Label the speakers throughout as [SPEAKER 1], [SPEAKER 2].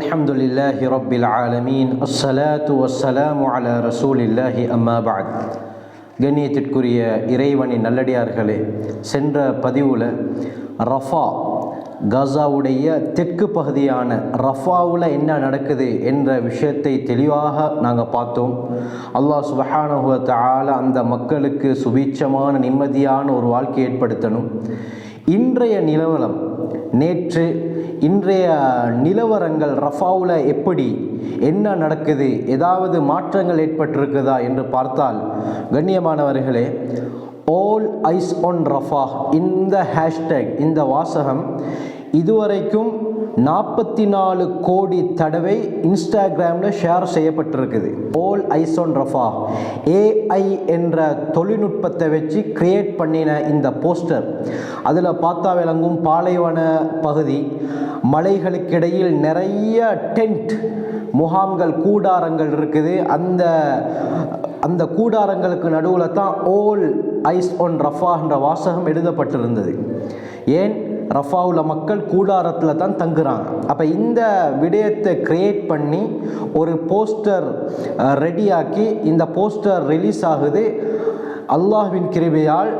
[SPEAKER 1] الحمد لله رب العالمين الصلاة والسلام على رسول الله أما بعد கண்ணியத்திற்குரிய இறைவனின் நல்லடியார்களே சென்ற பதிவில் ரஃபா கசாவுடைய தெற்கு பகுதியான ரஃபாவில் என்ன நடக்குது என்ற விஷயத்தை தெளிவாக நாங்கள் பார்த்தோம் அல்லாஹ் சுபஹானுவ தஆல அந்த மக்களுக்கு சுபீட்சமான நிம்மதியான ஒரு வாழ்க்கை ஏற்படுத்தணும் இன்றைய நிலவரம். நேற்று இன்றைய நிலவரங்கள் ரஃபாவில் எப்படி என்ன நடக்குது ஏதாவது மாற்றங்கள் ஏற்பட்டிருக்குதா என்று பார்த்தால் கண்ணியமானவர்களே ஆல் ஐஸ் ஒன் ரஃபா. இந்த ஹேஷ்டேக் இந்த வாசகம் இதுவரைக்கும் நாற்பத்தி நாலு கோடி தடவை இன்ஸ்டாகிராமில் share செய்யப்பட்டிருக்குது. All eyes on Rafah AI என்ற தொழில்நுட்பத்தை வச்சு கிரியேட் பண்ணின இந்த போஸ்டர் அதில் பார்த்தா விளங்கும் பாலைவன பகுதி மலைகளுக்கிடையில் நிறைய டென்ட் முகாம்கள் கூடாரங்கள் இருக்குது. அந்த அந்த கூடாரங்களுக்கு நடுவில் தான் ஓல் ஐஸ் ஒன் ரஃபா என்ற வாசகம் எழுதப்பட்டிருந்தது. ஏன்? ரஃபாவில் மக்கள் கூடாரத்தில் தான் தங்குறாங்க. அப்போ இந்த விடயத்தை க்ரியேட் பண்ணி ஒரு போஸ்டர் ரெடியாக்கி இந்த போஸ்டர் ரிலீஸ் ஆகுது. அல்லாஹ்வின் கிருபையால்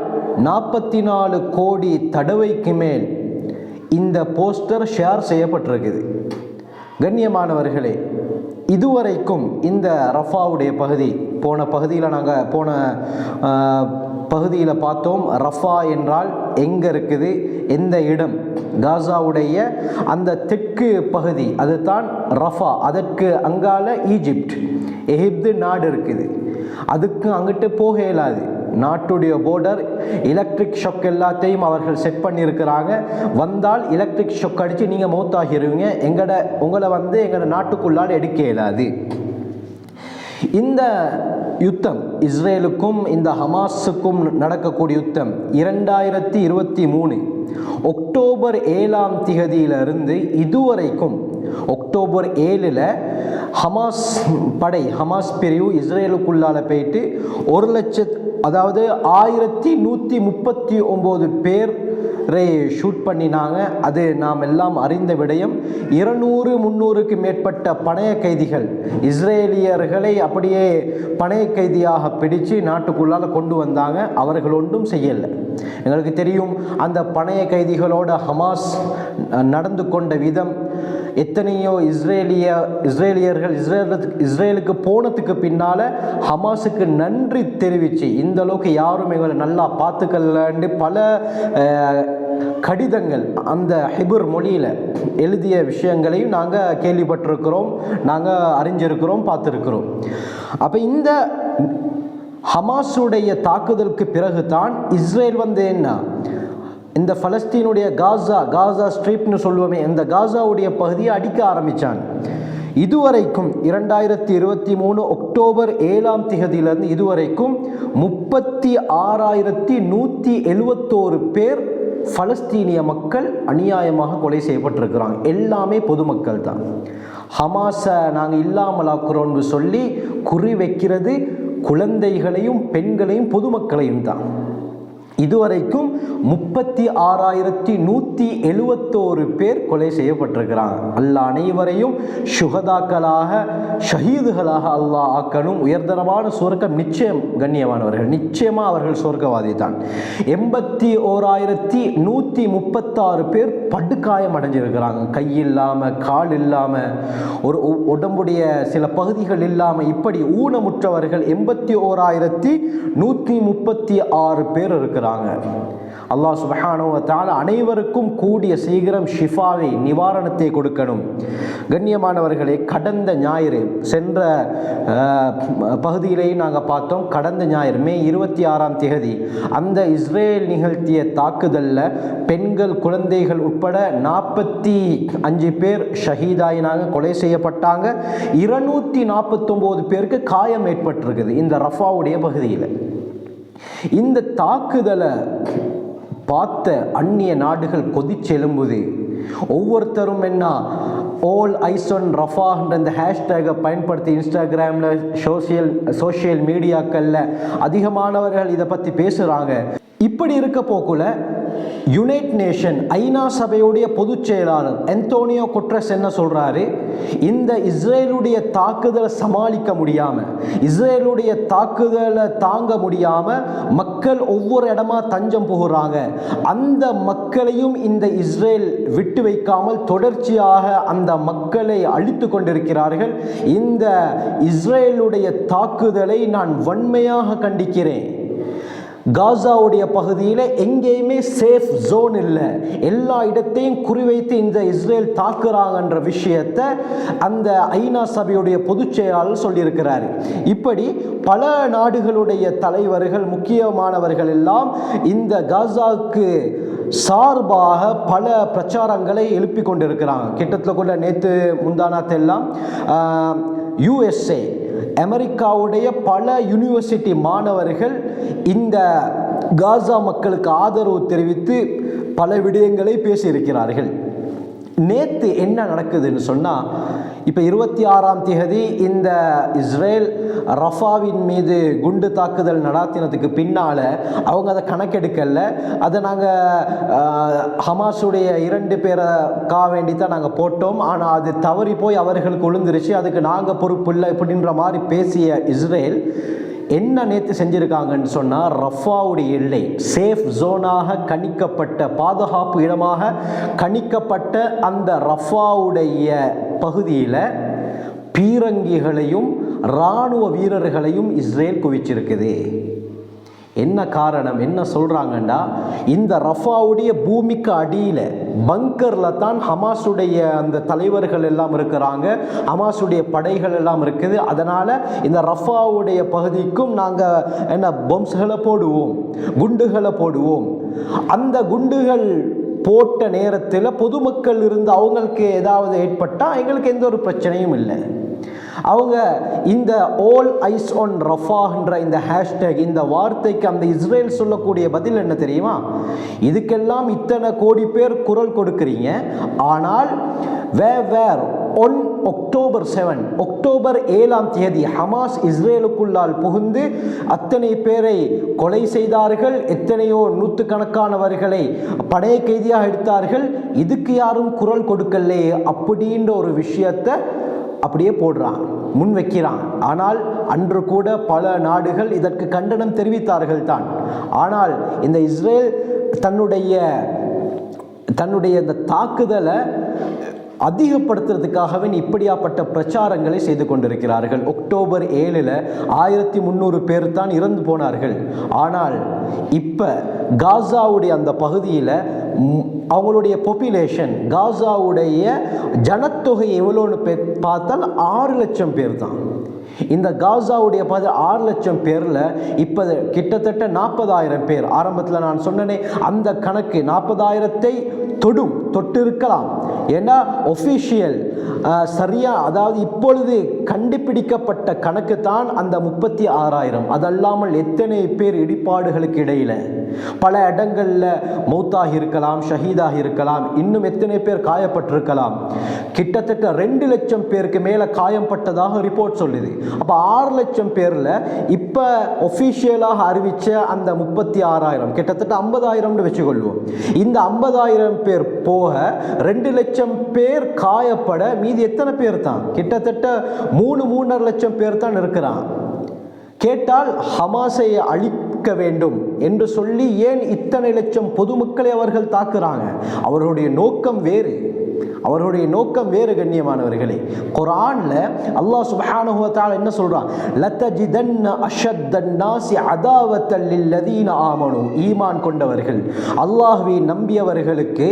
[SPEAKER 1] நாற்பத்தி நாலு கோடி தடவைக்கு மேல் இந்த போஸ்டர் ஷேர் செய்யப்பட்டிருக்குது. கண்ணியமானவர்களே இதுவரைக்கும் இந்த ரஃபாவுடைய பகுதி போன பகுதியில் நாங்கள் போன பகுதியில் பார்த்தோம். ரஃபா என்றால் எங்கே இருக்குது எந்த இடம்? காசாவுடைய அந்த தெற்கு பகுதி அதுதான் ரஃபா. அதற்கு அங்கால ஈஜிப்ட் எகிப்து நாடு இருக்குது. அதுக்கு அங்கிட்டு போக இயலாது. நாட்டுடைய போர்டர் எலக்ட்ரிக் ஷொக் எல்லாத்தையும் அவர்கள் செட் பண்ணியிருக்கிறாங்க. வந்தால் எலக்ட்ரிக் ஷொக் அடித்து நீங்கள் மௌத்தாகிடுவீங்க எங்கட உங்களை வந்து எங்களோட நாட்டுக்குள்ளால் எடுக்க இயலாது. இந்த யுத்தம் இஸ்ரேலுக்கும் இந்த ஹமாஸுக்கும் நடக்கக்கூடிய யுத்தம் இரண்டாயிரத்தி இருபத்தி மூணு ஒக்டோபர் ஏழாம் திகதியிலிருந்து இதுவரைக்கும் ஒக்டோபர் ஏழில் ஹமாஸ் படை ஹமாஸ் பிரிவு இஸ்ரேலுக்குள்ளால போயிட்டு ஒரு லட்சத் அதாவது ஆயிரத்தி நூற்றி முப்பத்தி ஒம்பது பேர் ரே ஷூட் பண்ணினாங்க. அது நாம் எல்லாம் அறிந்த விடயம். இருநூறு முந்நூறுக்கு மேற்பட்ட பணைய கைதிகள் இஸ்ரேலியர்களை அப்படியே பணைய கைதியாக பிடிச்சு நாட்டுக்குள்ளால் கொண்டு வந்தாங்க. அவர்கள் ஒன்றும் செய்யலை. எங்களுக்கு தெரியும் அந்த பணைய கைதிகளோட ஹமாஸ் நடந்து கொண்ட விதம் எத்தனையோ இஸ்ரேலிய இஸ்ரேலியர்கள் இஸ்ரேல் இஸ்ரேலுக்கு போனதுக்கு பின்னால் ஹமாஸுக்கு நன்றி தெரிவித்து இந்த அளவுக்கு யாரும் எங்களை நல்லா பார்த்துக்கலன்னு பல கடிதங்கள் அந்த ஹிபுர் மொழியில் எழுதிய விஷயங்களையும் நாங்கள் கேள்விப்பட்டிருக்கிறோம் நாங்கள் அறிஞ்சிருக்கிறோம் பார்த்துருக்கிறோம். அப்போ இந்த ஹமாஸுடைய தாக்குதலுக்கு பிறகு தான் இஸ்ரேல் வந்து என்ன? இந்த ஃபலஸ்தீனுடைய காசா காசா ஸ்ட்ரீப்னு சொல்லுவோமே இந்த காசாவுடைய பகுதியை அடிக்க ஆரம்பித்தான் இதுவரைக்கும் இரண்டாயிரத்தி இருபத்தி மூணு அக்டோபர் ஏழாம் திகதியிலிருந்து இதுவரைக்கும் முப்பத்தி ஆறாயிரத்தி நூற்றி எழுவத்தோரு பேர் பலஸ்தீனிய மக்கள் அநியாயமாக கொலை செய்யப்பட்டிருக்கிறாங்க. எல்லாமே பொதுமக்கள் தான். ஹமாஸை நாங்கள் இல்லாமலாக்குறோம்னு சொல்லி குறி வைக்கிறது குழந்தைகளையும் பெண்களையும் பொதுமக்களையும் தான். இதுவரைக்கும் முப்பத்தி ஆறாயிரத்தி நூற்றி எழுவத்தோரு பேர் கொலை செய்யப்பட்டிருக்கிறாங்க. அல்லாஹ் அனைவரையும் சுகதாக்களாக ஷஹீதுகளாக அல்லாஹ் ஆக்கணும். உயர்தரமான சுவர்க்கம் நிச்சயம் கண்ணியமானவர்கள். நிச்சயமாக அவர்கள் சுவர்க்கவாதி தான் எண்பத்தி ஓராயிரத்தி நூற்றி முப்பத்தாறு பேர் படுகாயம் அடைஞ்சிருக்கிறாங்க. கை இல்லாமல் கால் இல்லாமல் ஒரு உடம்புடைய சில பகுதிகள் இல்லாமல் இப்படி ஊனமுற்றவர்கள் எண்பத்தி ஓராயிரத்தி நூற்றி முப்பத்தி ஆறு பேர் இருக்கிறாங்க. அல்லாஹ் சுபஹானுவத்தால் அனைவருக்கும் கூடிய சீக்கிரம் ஷிஃபாவை நிவாரணத்தை கொடுக்கணும். கண்ணியமானவர்களே கடந்த ஞாயிறு சென்ற பகுதியிலேயும் நாங்கள் பார்த்தோம் கடந்த ஞாயிறு மே இருபத்தி ஆறாம் தேதி அந்த இஸ்ரேல் நிகழ்த்திய தாக்குதலில் பெண்கள் குழந்தைகள் உட்பட நாற்பத்தி அஞ்சு பேர் ஷஹீதாயினாங்க கொலை செய்யப்பட்டாங்க. இருநூற்றி நாற்பத்தொம்போது பேருக்கு காயம் ஏற்பட்டிருக்குது இந்த ரஃபாவுடைய பகுதியில். இந்த தாக்குதலை பார்த்த அந்நிய நாடுகள் கொதிச்செலும்புது ஒவ்வொருத்தரும் என்ன ஓல் ஐசோன் ரஃபான்ற இந்த ஹேஷ்டேகை பயன்படுத்தி இன்ஸ்டாகிராமில் சோசியல் சோஷியல் மீடியாக்களில் அதிகமானவர்கள் இதை பற்றி பேசுகிறாங்க இப்படி இருக்க போக்குல யுனைட் நேஷன் ஐநா சபையுடைய பொதுச் செயலாளர் அந்தோனியோ குட்ரஸ் என்ன சொல்றாரு? இந்த இஸ்ரேலுடைய தாக்குதலை சமாளிக்க முடியாம இஸ்ரேலுடைய தாக்குதலை தாங்க முடியாம மக்கள் ஒவ்வொரு இடமா தஞ்சம் போகிறாங்க. அந்த மக்களையும் இந்த இஸ்ரேல் விட்டு வைக்காமல் தொடர்ச்சியாக அந்த மக்களை அழித்து கொண்டிருக்கிறார்கள். இந்த இஸ்ரேலுடைய தாக்குதலை நான் வன்மையாக கண்டிக்கிறேன். காசாவுடைய பகுதியில் எங்கேயுமே சேஃப் ஜோன் இல்லை. எல்லா இடத்தையும் குறிவைத்து இந்த இஸ்ரேல் தாக்குறாங்கன்ற விஷயத்தை அந்த ஐநா சபையுடைய பொதுச் செயலாளர் சொல்லியிருக்கிறாரு. இப்படி பல நாடுகளுடைய தலைவர்கள் முக்கியமானவர்கள் எல்லாம் இந்த காசாவுக்கு சார்பாக பல பிரச்சாரங்களை எழுப்பி கொண்டிருக்கிறாங்க. கிட்டத்தில் கூட நேற்று முந்தானத்தெல்லாம் யுஎஸ்ஏ அமெரிக்காவுடைய பல யூனிவர்சிட்டி மாணவர்கள் இந்த காசா மக்களுக்கு ஆதரவு தெரிவித்து பல விடயங்களை பேசியிருக்கிறார்கள். நேற்று என்ன நடக்குதுன்னு சொன்னால் இப்போ இருபத்தி ஆறாம் தேதி இந்த இஸ்ரேல் ரஃபாவின் மீது குண்டு தாக்குதல் நடாத்தினதுக்கு பின்னால் அவங்க அதை கணக்கெடுக்கல. அதை நாங்கள் ஹமாஸுடைய இரண்டு பேரை கா வேண்டி தான் நாங்கள் போட்டோம். ஆனால் அது தவறி போய் அவர்களுக்கு ஒழுந்துருச்சு அதுக்கு நாங்கள் பொறுப்பு இல்லை இப்படின்ற மாதிரி பேசிய இஸ்ரேல் என்ன நேற்று செஞ்சுருக்காங்கன்னு சொன்னால் ரஃபாவுடைய எல்லை சேஃப் ஜோனாக கணிக்கப்பட்ட பாதுகாப்பு இடமாக கணிக்கப்பட்ட அந்த ரஃபாவுடைய பகுதியில் பீரங்கிகளையும் இராணுவ வீரர்களையும் இஸ்ரேல் குவிச்சிருக்குது. என்ன காரணம்? என்ன சொல்கிறாங்கண்டா இந்த ரஃபாவுடைய பூமிக்கு அடியில் பங்கரில் தான் ஹமாஸுடைய அந்த தலைவர்கள் எல்லாம் இருக்கிறாங்க ஹமாஸுடைய படைகள் எல்லாம் இருக்குது. அதனால் இந்த ரஃபாவுடைய பகுதிக்கும் நாங்கள் என்ன பொம்ஸ்களை போடுவோம் குண்டுகளை போடுவோம். அந்த குண்டுகள் போட்ட நேரத்தில் பொதுமக்கள் இருந்து அவங்களுக்கு ஏதாவது ஏற்பட்டால் எங்களுக்கு எந்த ஒரு பிரச்சனையும் இல்லை. அவங்க இந்த ஓல் ஐஸ் ஒன் ரஃபான்ற இந்த ஹேஷ்டேக் இந்த வார்த்தைக்கு அந்த இஸ்ரேல் சொல்லக்கூடிய பதில் என்ன தெரியுமா? இதுக்கெல்லாம் இத்தனை கோடி பேர் குரல் கொடுக்குறீங்க. ஆனால் we were on October seven October ஏழாம் தேதி ஹமாஸ் இஸ்ரேலுக்குள்ளால் புகுந்து அத்தனை பேரை கொலை செய்தார்கள் எத்தனையோ நூற்றுக்கணக்கானவர்களை படைய கைதியாக எடுத்தார்கள். இதுக்கு யாரும் குரல் கொடுக்கலையே அப்படின்ற ஒரு விஷயத்தை அப்படியே போடுறான் முன் வைக்கிறான். ஆனால் அன்று கூட பல நாடுகள் இதற்கு கண்டனம் தெரிவித்தார்கள் தான். ஆனால் இந்த இஸ்ரேல் தன்னுடைய தன்னுடைய இந்த தாக்குதலை அதிகப்படுத்துறதுக்காகவே இப்படியாப்பட்ட பிரச்சாரங்களை செய்து கொண்டிருக்கிறார்கள். அக்டோபர் ஏழில் ஆயிரத்தி முந்நூறு பேர் தான் இறந்து போனார்கள். ஆனால் இப்போ காசாவுடைய அந்த பகுதியில் அவங்களுடைய பொப்புலேஷன் காசாவுடைய ஜனத்தொகை எவ்வளோன்னு பேர் பார்த்தால் ஆறு லட்சம் பேர் தான். இந்த காசாவுடைய பதி ஆறு லட்சம் பேரில் இப்போ கிட்டத்தட்ட நாற்பதாயிரம் பேர். ஆரம்பத்தில் நான் சொன்னனே அந்த கணக்கு நாற்பதாயிரத்தை தொடும் தொட்டு இருக்கலாம் ஏன்னா ஒஃபிஷியல் சரியாக அதாவது இப்பொழுது கண்டுபிடிக்கப்பட்ட கணக்கு தான் அந்த முப்பத்தி ஆறாயிரம். அதல்லாமல் எத்தனை பேர் இடிபாடுகளுக்கு இடையில்? பல இடங்களில் மௌத்தாகி இருக்கலாம் ஷஹீதாகி இருக்கலாம் இன்னும் எத்தனை பேர் காயப்பட்டிருக்கலாம்? கிட்டத்தட்ட ரெண்டு லட்சம் பேருக்கு மேலே காயம்பட்டதாக ரிப்போர்ட் சொல்லுது. அப்போ ஆறு லட்சம் பேரில் இப்போ ஒஃபிஷியலாக அறிவித்த அந்த முப்பத்தி ஆறாயிரம் கிட்டத்தட்ட ஐம்பதாயிரம்னு வச்சுக்கொள்வோம். இந்த ஐம்பதாயிரம் பேர் போக ரெண்டு லட்சம் பேர் காயப்பட மீதி எத்தனை பேர் தான்? கிட்டத்தட்ட மூணு மூணரை லட்சம் பேர் தான் இருக்கிறான். கேட்டால் ஹமாஸை அழிக்க வேண்டும் என்று சொல்லி ஏன் இத்தனை லட்சம் பொதுமக்களை அவர்கள் தாக்குறாங்க? அவர்களுடைய நோக்கம் வேறு. அவர்களுடைய நோக்கம் வேறு கண்ணியமானவர்களே. குரான்ல அல்லாஹ் சுப்ஹானஹு தஆலா என்ன சொல்றான்? லதஜிதன்ன அஷத்தன் நாசி அதாவத்தல் லில்லதீன ஆமனு. ஈமான் கொண்டவர்கள். அல்லாஹ்வை நம்பியவர்களுக்கு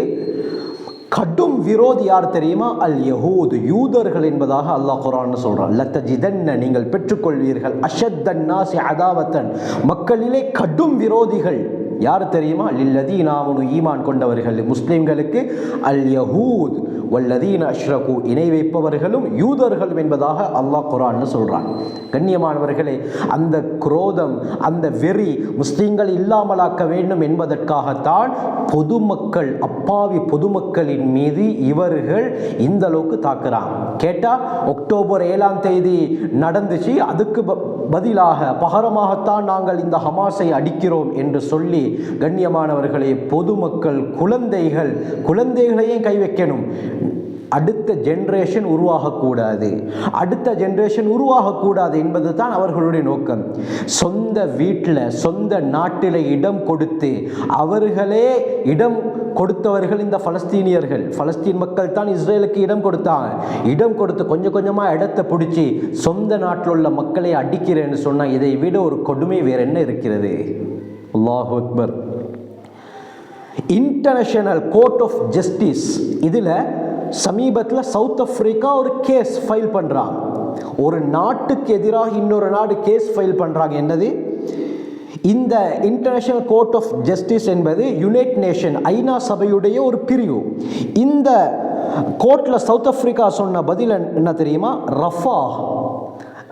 [SPEAKER 1] கடும் விரோதி யார் தெரியுமா? அல் யஹூது யூதர்கள் என்பதாக அல்லாஹ் குரான் சொல்றான். லத்தஜிதன்ன நீங்கள் பெற்றுக்கொள்வீர்கள். அஷத்தன் நாசி அதாவத்தன். மக்களிலே கடும் விரோதிகள். யார் தெரியுமா? லில்லதீனாமுனு ஈமான் கொண்டவர்கள் முஸ்லிம்களுக்கு அல் யஹூத் வல்லதீன அஷ்ரகு இணை வைப்பவர்களும் யூதர்களும் என்பதாக அல்லாஹ் குரான்னு சொல்கிறான் கண்ணியமானவர்களே அந்த குரோதம் அந்த வெறி முஸ்லீம்கள் இல்லாமலாக்க வேண்டும் என்பதற்காகத்தான் பொதுமக்கள் அப்பாவி பொதுமக்களின் மீது இவர்கள் இந்த அளவுக்கு தாக்குறான் கேட்டா அக்டோபர் ஏழாம் தேதி நடந்துச்சு அதுக்கு ப- பதிலாக பகரமாகத்தான் நாங்கள் இந்த ஹமாஸை அடிக்கிறோம் என்று சொல்லி கண்ணியமானவர்களே பொதுமக்கள் குழந்தைகள் குழந்தைகளையும் கை வைக்கணும். அடுத்த ஜென்ரேஷன் உருவாகக்கூடாது. அடுத்த ஜென்ரேஷன் உருவாகக்கூடாது என்பது தான் அவர்களுடைய நோக்கம். சொந்த வீட்டில் சொந்த நாட்டில் இடம் கொடுத்து அவர்களே இடம் கொடுத்தவர்கள் இந்த பலஸ்தீனியர்கள். பலஸ்தீன் மக்கள் தான் இஸ்ரேலுக்கு இடம் கொடுத்தாங்க. இடம் கொடுத்து கொஞ்சம் கொஞ்சமாக இடத்தை பிடிச்சி சொந்த நாட்டில் உள்ள மக்களை அடிக்கிறேன்னு சொன்னால் இதை விட ஒரு கொடுமை வேறு என்ன இருக்கிறது? அல்லாஹு அக்பர் இன்டர்நேஷனல் கோர்ட் ஆஃப் ஜஸ்டிஸ் இதில் சமீபத்தில் சவுத் ஆஃப்ரிக்கா ஒரு கேஸ் ஃபைல் பண்ணுறாங்க ஒரு நாட்டுக்கு எதிராக இன்னொரு நாடு கேஸ் ஃபைல் பண்ணுறாங்க என்னது? இந்த இன்டர்நேஷனல் கோர்ட் ஆஃப் ஜஸ்டிஸ் என்பது யுனைட் நேஷன் ஐநா சபையுடைய ஒரு பிரிவு. இந்த கோர்ட்டில் சவுத் ஆஃப்ரிக்கா சொன்ன பதில் என்ன தெரியுமா? ரஃபா.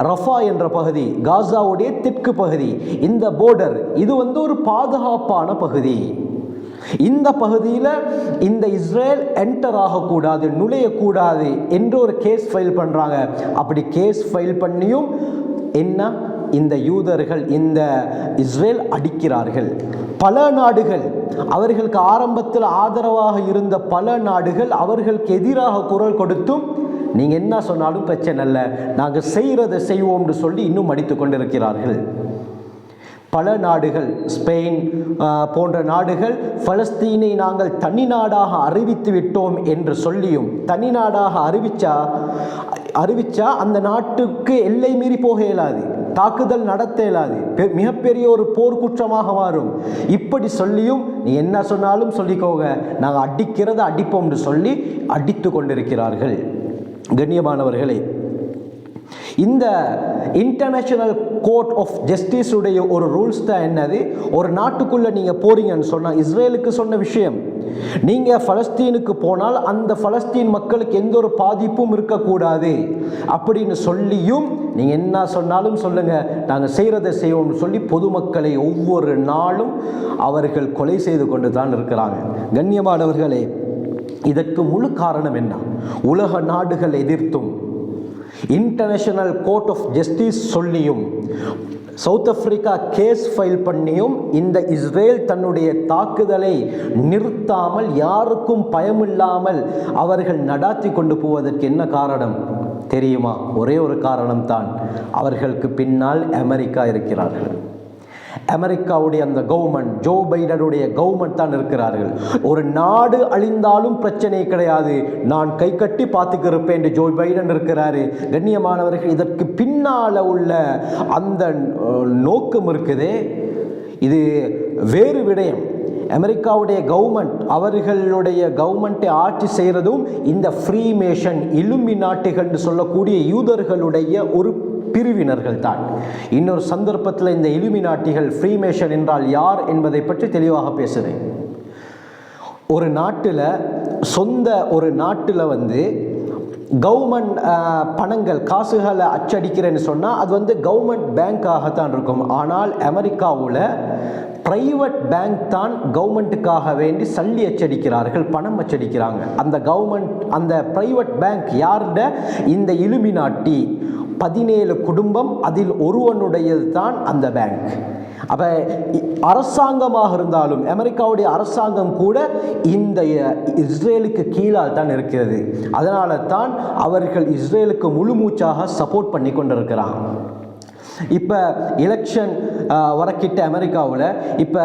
[SPEAKER 1] ரஃபா என்ற பகுதி காசாவுடைய தெற்கு பகுதி இந்த போர்டர் இது வந்து ஒரு பாதுகாப்பான பகுதி. இந்த பகுதியில் இந்த இஸ்ரேல் என்டர் ஆகக்கூடாது நுழையக்கூடாது என்று ஒரு கேஸ் ஃபைல் பண்ணுறாங்க அப்படி கேஸ் ஃபைல் பண்ணியும் என்ன? இந்த யூதர்கள் இந்த இஸ்ரேல் அடிக்கிறார்கள். பல நாடுகள் அவர்களுக்கு ஆரம்பத்தில் ஆதரவாக இருந்த பல நாடுகள் அவர்களுக்கு எதிராக குரல் கொடுத்தும் நீங்கள் என்ன சொன்னாலும் பிரச்சனை இல்லை. நாங்கள் செய்கிறதை செய்வோம்னு சொல்லி இன்னும் அடித்து கொண்டிருக்கிறார்கள். பல நாடுகள் ஸ்பெயின் போன்ற நாடுகள் பலஸ்தீனை நாங்கள் தனி நாடாக அறிவித்து விட்டோம் என்று சொல்லியும் தனி நாடாக அறிவிச்சா அறிவிச்சா அந்த நாட்டுக்கு எல்லை மீறி போக இயலாது தாக்குதல் நடத்த இயலாது பெ- மிகப்பெரிய ஒரு போர்க்குற்றமாக மாறும். இப்படி சொல்லியும் நீ என்ன சொன்னாலும் சொல்லிக்கோங்க. நாங்கள் அடிக்கிறத அடிப்போம்னு சொல்லி அடித்து கொண்டிருக்கிறார்கள். கண்ணியமானவர்களே இந்த இன்டர்நேஷனல் கோர்ட் ஆஃப் ஜஸ்டிஸுடைய ஒரு ரூல்ஸ் தான் என்னது? ஒரு நாட்டுக்குள்ளே நீங்கள் போறீங்கன்னு சொன்னால் இஸ்ரேலுக்கு சொன்ன விஷயம். நீங்க பலஸ்தீனுக்கு போனால் அந்த பலஸ்தீன் மக்களுக்கு எந்த ஒரு பாதிப்பும் இருக்கக்கூடாது. அப்படின்னு சொல்லியும் நீங்க என்ன சொன்னாலும் சொல்லுங்க. நாங்கள் செய்யறதை செய்வோம்னு சொல்லி பொதுமக்களை ஒவ்வொரு நாளும் அவர்கள் கொலை செய்து கொண்டு தான் இருக்கிறாங்க. கண்ணியமானவர்களே இதற்கு முழு காரணம் என்ன? உலக நாடுகள் எதிர்த்தும் இன்டர்நேஷனல் கோர்ட் ஆஃப் ஜஸ்டிஸ் சொல்லியும் சவுத் ஆப்பிரிக்கா கேஸ் ஃபைல் பண்ணியும் இந்த இஸ்ரேல் தன்னுடைய தாக்குதலை நிறுத்தாமல் யாருக்கும் பயமில்லாமல் அவர்கள் நடாத்தி கொண்டு போவதற்கு என்ன காரணம்? தெரியுமா? ஒரே ஒரு காரணம்தான். அவர்களுக்கு பின்னால் அமெரிக்கா இருக்கிறார்கள். அமெரிக்காவுடைய அந்த கவர்மெண்ட் ஜோ பைடனுடைய கவர்மெண்ட் தான் இருக்கிறார்கள் ஒரு நாடு அழிந்தாலும் பிரச்சனை கிடையாது. நான் கை கட்டி பார்த்துக்கிருப்பேன் என்று ஜோ பைடன் இருக்கிறாரு. கண்ணியமானவர்கள் இதற்கு பின்னால உள்ள அந்த நோக்கம் இருக்குதே. இது வேறு விடயம். அமெரிக்காவுடைய கவர்மெண்ட் அவர்களுடைய கவர்மெண்ட்டை ஆட்சி செய்கிறதும் இந்த ஃப்ரீமேஷன் இலுமி நாட்டுகள்னு சொல்லக்கூடிய யூதர்களுடைய ஒரு பிரிவினர்கள் தான் இன்னொரு சந்தர்ப்பத்தில் இந்த இலுமினாட்டிகள் ஃப்ரீமேஷன் என்றால் யார் என்பதை பற்றி தெளிவாக பேசுகிறேன் ஒரு நாட்டில் சொந்த ஒரு நாட்டில் வந்து கவர்மெண்ட் பணங்கள் காசுகளை அச்சடிக்கிறேன்னு சொன்னால் அது வந்து கவர்மெண்ட் பேங்க்காகத்தான் இருக்கும். ஆனால் அமெரிக்காவில் பிரைவேட் பேங்க் தான் கவர்மெண்ட்டுக்காக வேண்டி சல்லி அச்சடிக்கிறார்கள் பணம் அச்சடிக்கிறாங்க. அந்த கவர்மெண்ட் அந்த ப்ரைவேட் பேங்க் யாருட? இந்த இலுமினாட்டி. பதினேழு குடும்பம் அதில் ஒருவனுடையது தான் அந்த பேங்க் அப்போ அரசாங்கமாக இருந்தாலும் அமெரிக்காவுடைய அரசாங்கம் கூட இந்த இஸ்ரேலுக்கு கீழால் தான் இருக்கிறது. அதனால தான் அவர்கள் இஸ்ரேலுக்கு முழு மூச்சாக சப்போர்ட் பண்ணி கொண்டிருக்கிறான். இப்போ எலெக்ஷன் வரக்கிட்ட அமெரிக்காவில் இப்போ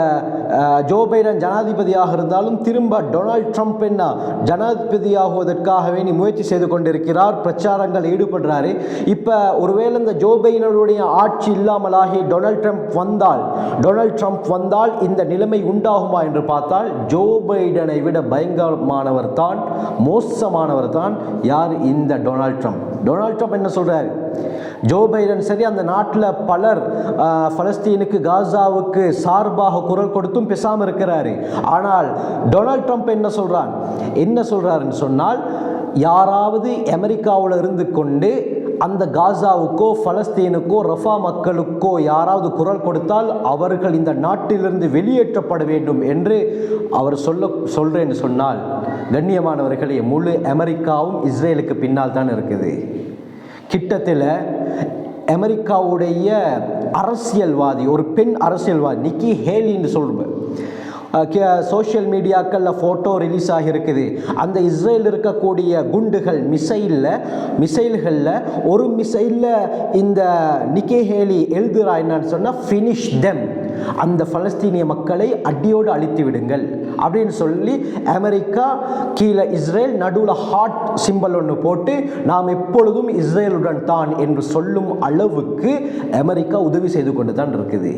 [SPEAKER 1] ஜோ பைடன் ஜனாதிபதியாக இருந்தாலும் திரும்ப டொனால்ட் ட்ரம்ப் என்ன ஜனாதிபதியாகுவதற்காகவே நீ முயற்சி செய்து கொண்டிருக்கிறார் பிரச்சாரங்கள் ஈடுபடுறாரு. இப்போ ஒருவேளை இந்த ஜோ பைடனுடைய ஆட்சி இல்லாமலாகி டொனால்ட் ட்ரம்ப் வந்தால் டொனால்ட் ட்ரம்ப் வந்தால் இந்த நிலைமை உண்டாகுமா என்று பார்த்தால் ஜோ பைடனை விட பயங்கரமானவர் தான் மோசமானவர் தான் யார் இந்த டொனால்ட் ட்ரம்ப்? டொனால்ட் ட்ரம்ப் என்ன சொல்கிறார் ஜோ பைடன் சரி அந்த நாட்டில் பலர் பலஸ்தீனுக்கு காசாவுக்கு சார்பாக குரல் கொடுத்தும் பேசாமல் இருக்கிறாரு. ஆனால் டொனால்ட் ட்ரம்ப் என்ன சொல்கிறான் என்ன சொல்கிறாருன்னு சொன்னால் யாராவது அமெரிக்காவில் இருந்து கொண்டு அந்த காசாவுக்கோ பலஸ்தீனுக்கோ ரஃபா மக்களுக்கோ யாராவது குரல் கொடுத்தால் அவர்கள் இந்த நாட்டிலிருந்து வெளியேற்றப்பட வேண்டும் என்று அவர் சொல்ல சொல்கிறேன்னு சொன்னால் கண்ணியமானவர்களே முழு அமெரிக்காவும் இஸ்ரேலுக்கு பின்னால் தான் இருக்குது. கிட்டத்தில் அமெரிக்காவுடைய அரசியல்வாதி ஒரு பெண் அரசியல்வாதி நிக்கி ஹேலின்னு சொல்லுவேன் சோஷியல் மீடியாக்களில் ஃபோட்டோ ரிலீஸ் ஆகியிருக்குது. அந்த இஸ்ரேல் இருக்கக்கூடிய குண்டுகள் மிசைலில் மிசைல்களில் ஒரு மிசைலில் இந்த நிக்கேஹேலி எழுதுறா என்னன்னு சொன்னால் ஃபினிஷ் தெம் அந்த பலஸ்தீனிய மக்களை அடியோடு அழித்து விடுங்கள். அப்படின்னு சொல்லி அமெரிக்கா கீழே இஸ்ரேல் நடுவில் ஹார்ட் சிம்பல் ஒன்று போட்டு நாம் எப்பொழுதும் இஸ்ரேலுடன் தான் என்று சொல்லும் அளவுக்கு அமெரிக்கா உதவி செய்து கொண்டு தான் இருக்குது.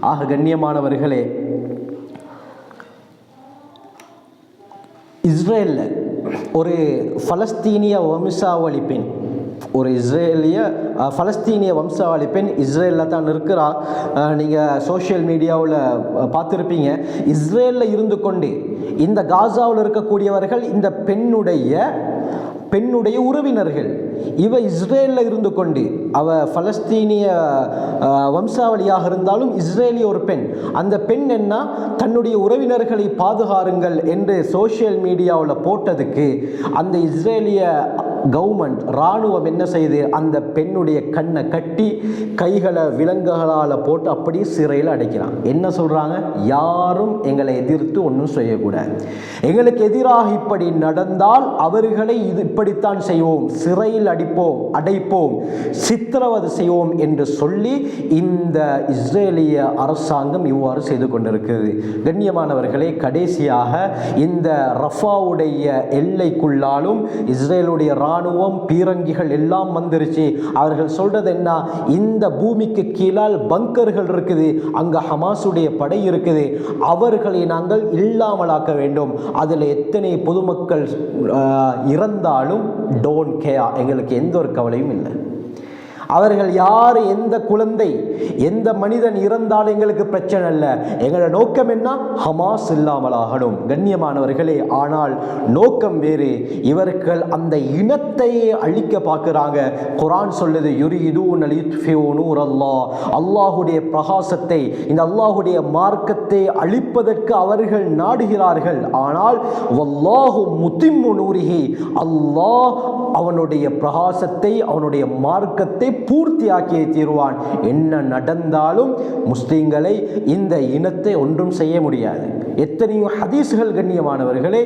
[SPEAKER 1] ஆக கண்ணியமானவர்களே இஸ்ரேலில் ஒரு பலஸ்தீனிய வம்சாவளி பெண் ஒரு இஸ்ரேலிய பலஸ்தீனிய வம்சாவளி பெண் இஸ்ரேலில் தான் இருக்கிறா நீங்கள் சோஷியல் மீடியாவில் பார்த்துருப்பீங்க. இஸ்ரேலில் இருந்து கொண்டு இந்த காசாவில் இருக்கக்கூடியவர்கள் இந்த பெண்ணுடைய பெண்ணுடைய உறவினர்கள். இவ இஸ்ரேலில் இருந்து கொண்டு அவ பலஸ்தீனிய வம்சாவளியாக இருந்தாலும் இஸ்ரேலிய ஒரு பெண். அந்த பெண் என்ன? தன்னுடைய உறவினர்களை பாதுகாருங்கள் என்று சோஷியல் மீடியாவில் போட்டதுக்கு அந்த இஸ்ரேலிய கவர்மெண்ட் இராணுவம் என்ன செய்து அந்த பெண்ணுடைய கண்ணை கட்டி கைகளை விலங்குகளால் போட்டு அப்படியே சிறையில் அடைக்கிறான். என்ன சொல்கிறாங்க யாரும் எங்களை எதிர்த்து ஒன்றும் செய்யக்கூடாது. எங்களுக்கு எதிராக இப்படி நடந்தால் அவர்களை இது இப்படித்தான் செய்வோம். சிறையில் அடிப்போம் அடைப்போம் சித்திரவதை செய்வோம் என்று சொல்லி இந்த இஸ்ரேலிய அரசாங்கம் இவ்வாறு செய்து கொண்டிருக்கிறது. கண்ணியமானவர்களே கடைசியாக இந்த ரஃபாவுடைய எல்லைக்குள்ளாலும் இஸ்ரேலுடைய இராணுவம் பீரங்கிகள் எல்லாம் வந்துருச்சு. அவர்கள் சொல்றது என்ன? இந்த பூமிக்கு கீழால் பங்கர்கள் இருக்குது. அங்க ஹமாஸுடைய படை இருக்குது. அவர்களை நாங்கள் இல்லாமலாக்க வேண்டும். அதில் எத்தனை பொதுமக்கள் இறந்தாலும் டோன் கேயா எங்களுக்கு எந்த ஒரு கவலையும் இல்லை. அவர்கள் யார்? எந்த குழந்தை? எந்த மனிதன் இறந்தாலும் எங்களுக்கு பிரச்சனை இல்லை. எங்களோட நோக்கம் என்ன? ஹமாஸ் இல்லாமலாகணும். கண்ணியமானவர்களே ஆனால் நோக்கம் வேறு. இவர்கள் அந்த இனத்தையே அழிக்க பார்க்குறாங்க. குரான் சொல்லுது யுரி நூர் அல்லாஹ் அல்லாஹுடைய பிரகாசத்தை இந்த அல்லாஹுடைய மார்க்கத்தை அழிப்பதற்கு அவர்கள் நாடுகிறார்கள். ஆனால் வல்லாஹு முத்திம்மு நூரிஹி. அல்லாஹ் அவனுடைய பிரகாசத்தை அவனுடைய மார்க்கத்தை பூர்த்தியாக்கிய தீர்வான். என்ன நடந்தாலும் முஸ்லீம்களை இந்த இனத்தை ஒன்றும் செய்ய முடியாது. எத்தனையோ ஹதீஸ்கள் கண்ணியமானவர்களே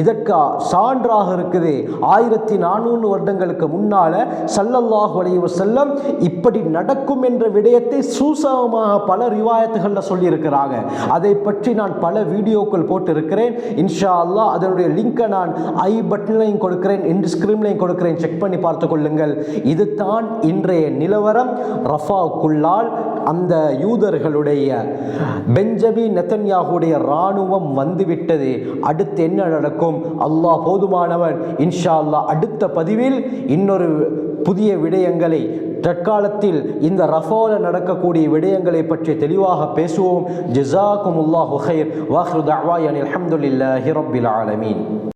[SPEAKER 1] இதற்கு சான்றாக இருக்குது. ஆயிரத்தி நானூறு வருடங்களுக்கு முன்னால சல்லல்லாஹு அலைஹி செல்லம் இப்படி நடக்கும் என்ற விடயத்தை சூசகமாக பல ரிவாயத்துகளில் சொல்லியிருக்கிறாங்க. அதை பற்றி நான் பல வீடியோக்கள் போட்டிருக்கிறேன். இன்ஷா அல்லாஹ் அதனுடைய லிங்கை நான் ஐ பட்டன்லையும் கொடுக்கிறேன் இன் ஸ்கிரீன்லையும் கொடுக்கிறேன். செக் பண்ணி பார்த்து கொள்ளுங்கள். இதுதான் இன்றைய நிலவரம். ரஃபாவுக்குள்ளால் அந்த யூதர்களுடைய பெஞ்சமி நெத்தன்யாகுடைய இராணுவம் வந்துவிட்டது. அடுத்து என்ன நடக்கும்? அல்லாஹ் போதுமானவன். இன்ஷா அல்லாஹ் அடுத்த பதிவில் இன்னொரு புதிய விடயங்களை தற்காலத்தில் இந்த ரஃபோல நடக்கக்கூடிய விடயங்களை பற்றி தெளிவாக பேசுவோம். ஜிசாக்கும் உல்லாஹு ஹைர் வாஹ்ரு தஅவாயன் அல்ஹம்துலில்லாஹி ரப்பில் ஆலமீன்.